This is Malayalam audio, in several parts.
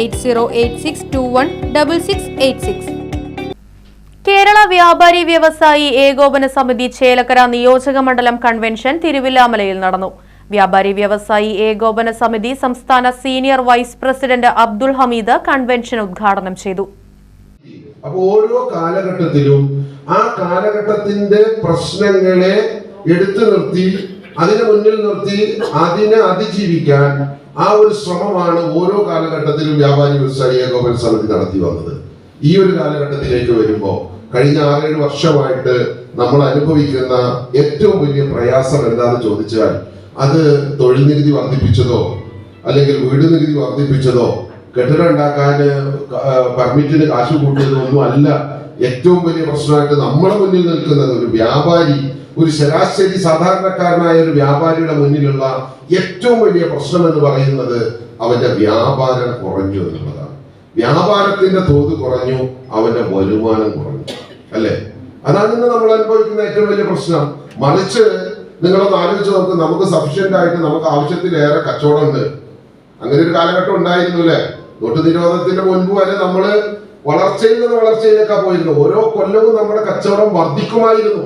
Eight zero eight six two one double six eight six. Kerala വ്യാപാരി വ്യവസായി ഏകോപന സമിതി ചേലക്കര നിയോജക മണ്ഡലം കൺവെൻഷൻ തിരുവില്ലാമലയിൽ നടന്നു. വ്യാപാരി വ്യവസായി ഏകോപന സമിതി സംസ്ഥാന senior vice president Abdul Hameed convention ഉദ്ഘാടനം ചെയ്തു. അപ്പോൾ ഓരോ കാലഘട്ടത്തിലും ആ കാലഘട്ടത്തിന്റെ പ്രശ്നങ്ങളെ എടുത്തു നിർത്തി അതിനെ മുന്നിൽ നിർത്തി അതിനെ അതിജീവിക്കാൻ ആ ഒരു ശ്രമമാണ് ഓരോ കാലഘട്ടത്തിലും വ്യാപാരി വ്യവസായി ഏകോപന സമിതി നടത്തി വന്നത്. ഈ ഒരു കാലഘട്ടത്തിലേക്ക് വരുമ്പോൾ കഴിഞ്ഞ ആറേഴ് വർഷമായിട്ട് നമ്മൾ അനുഭവിക്കുന്ന ഏറ്റവും വലിയ പ്രയാസം എന്താന്ന് ചോദിച്ചാൽ അത് തൊഴിൽ നികുതി വർദ്ധിപ്പിച്ചതോ അല്ലെങ്കിൽ വീട് നികുതി വർദ്ധിപ്പിച്ചതോ കെട്ടിടം ഉണ്ടാക്കാൻ പെർമിറ്റിന് കാശ് കൂട്ടിയതോ ഒന്നും അല്ല. ഏറ്റവും വലിയ പ്രശ്നമായിട്ട് നമ്മുടെ മുന്നിൽ നിൽക്കുന്നത് ഒരു വ്യാപാരി ഒരു ശരാശരി സാധാരണക്കാരനായ ഒരു വ്യാപാരിയുടെ മുന്നിലുള്ള ഏറ്റവും വലിയ പ്രശ്നം എന്ന് പറയുന്നത് അവന്റെ വ്യാപാരം കുറഞ്ഞു എന്നുള്ളതാണ്. വ്യാപാരത്തിന്റെ തോത് കുറഞ്ഞു അവന്റെ വരുമാനം കുറഞ്ഞു അല്ലേ? അതാണ് ഇന്ന് നമ്മൾ അനുഭവിക്കുന്ന ഏറ്റവും വലിയ പ്രശ്നം. മറിച്ച് നിങ്ങളൊന്ന് ആലോചിച്ച് നോക്ക് നമുക്ക് സഫിഷ്യന്റ് ആയിട്ട് നമുക്ക് ആവശ്യത്തിലേറെ കച്ചവടമുണ്ട് അങ്ങനെ ഒരു കാലഘട്ടം ഉണ്ടായിരുന്നു അല്ലേ? നോട്ട് നിരോധനത്തിന്റെ മുൻപ് വരെ നമ്മൾ വളർച്ചയിൽ നിന്ന് വളർച്ചയിലേക്കാ പോയിരുന്നു ഓരോ കൊല്ലവും നമ്മുടെ കച്ചവടം വർദ്ധിക്കുമായിരുന്നു.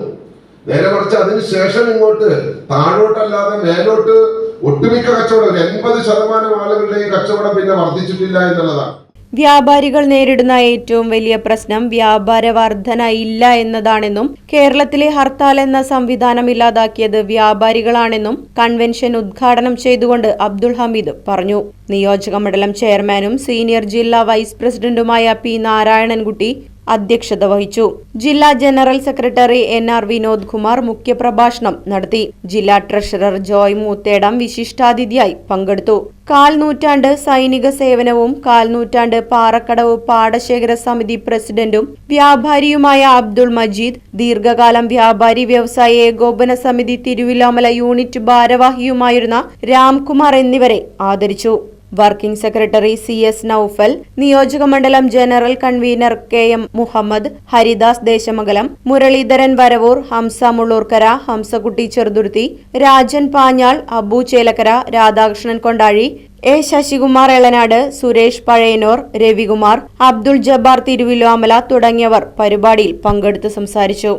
നേരെ കുറച്ച് അതിന് ശേഷം ഇങ്ങോട്ട് താഴോട്ടല്ലാതെ മേലോട്ട് ഒട്ടുമിക്ക കച്ചവടം ഒരു എൺപത് ശതമാനം ആളുകളുടെയും കച്ചവടം പിന്നെ വർദ്ധിച്ചിട്ടില്ല എന്നുള്ളതാണ്. വ്യാപാരികൾ നേരിടുന്ന ഏറ്റവും വലിയ പ്രശ്നം വ്യാപാര വർധന ഇല്ല എന്നതാണെന്നും കേരളത്തിലെ ഹർത്താൽ എന്ന സംവിധാനം ഇല്ലാതാക്കിയത് വ്യാപാരികളാണെന്നും കൺവെൻഷൻ ഉദ്ഘാടനം ചെയ്തുകൊണ്ട് അബ്ദുൾ ഹമീദ് പറഞ്ഞു. നിയോജക മണ്ഡലം ചെയർമാനും സീനിയർ ജില്ലാ വൈസ് പ്രസിഡന്റുമായ പി നാരായണൻകുട്ടി അധ്യക്ഷത വഹിച്ചു. ജില്ലാ general secretary N R Vinod Kumar മുഖ്യപ്രഭാഷണം നടത്തി. ജില്ലാ ട്രഷറർ ജോയ് മൂത്തേടം വിശിഷ്ടാതിഥിയായി പങ്കെടുത്തു. കാൽനൂറ്റാണ്ട് സൈനിക സേവനവും കാൽനൂറ്റാണ്ട് പാറക്കടവ് പാടശേഖര സമിതി പ്രസിഡന്റും വ്യാപാരിയുമായ അബ്ദുൾ മജീദ് ദീർഘകാലം വ്യാപാരി വ്യവസായ ഏകോപന സമിതി തിരുവിലാമല യൂണിറ്റ് ഭാരവാഹിയുമായിരുന്ന രാംകുമാർ എന്നിവരെ ആദരിച്ചു. Working secretary C S Noufal നിയോജകമണ്ഡലം general convener K M Muhammad Haridas Desamangalam Muraleedharan Varavoor Hamsa Mullurkara Hamsakutty Cheruthuruthy Rajan Panjal Abu Chelakkara Radhakrishnan Kondazhy A Sasikumar Elanad Suresh Pazhayannur Ravikumar Abdul Jabbar Thiruvilwamala തുടങ്ങിയവർ പരിപാടിയിൽ പങ്കെടുത്ത് സംസാരിച്ചു.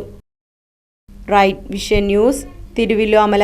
Right vision news Thiruvilwamala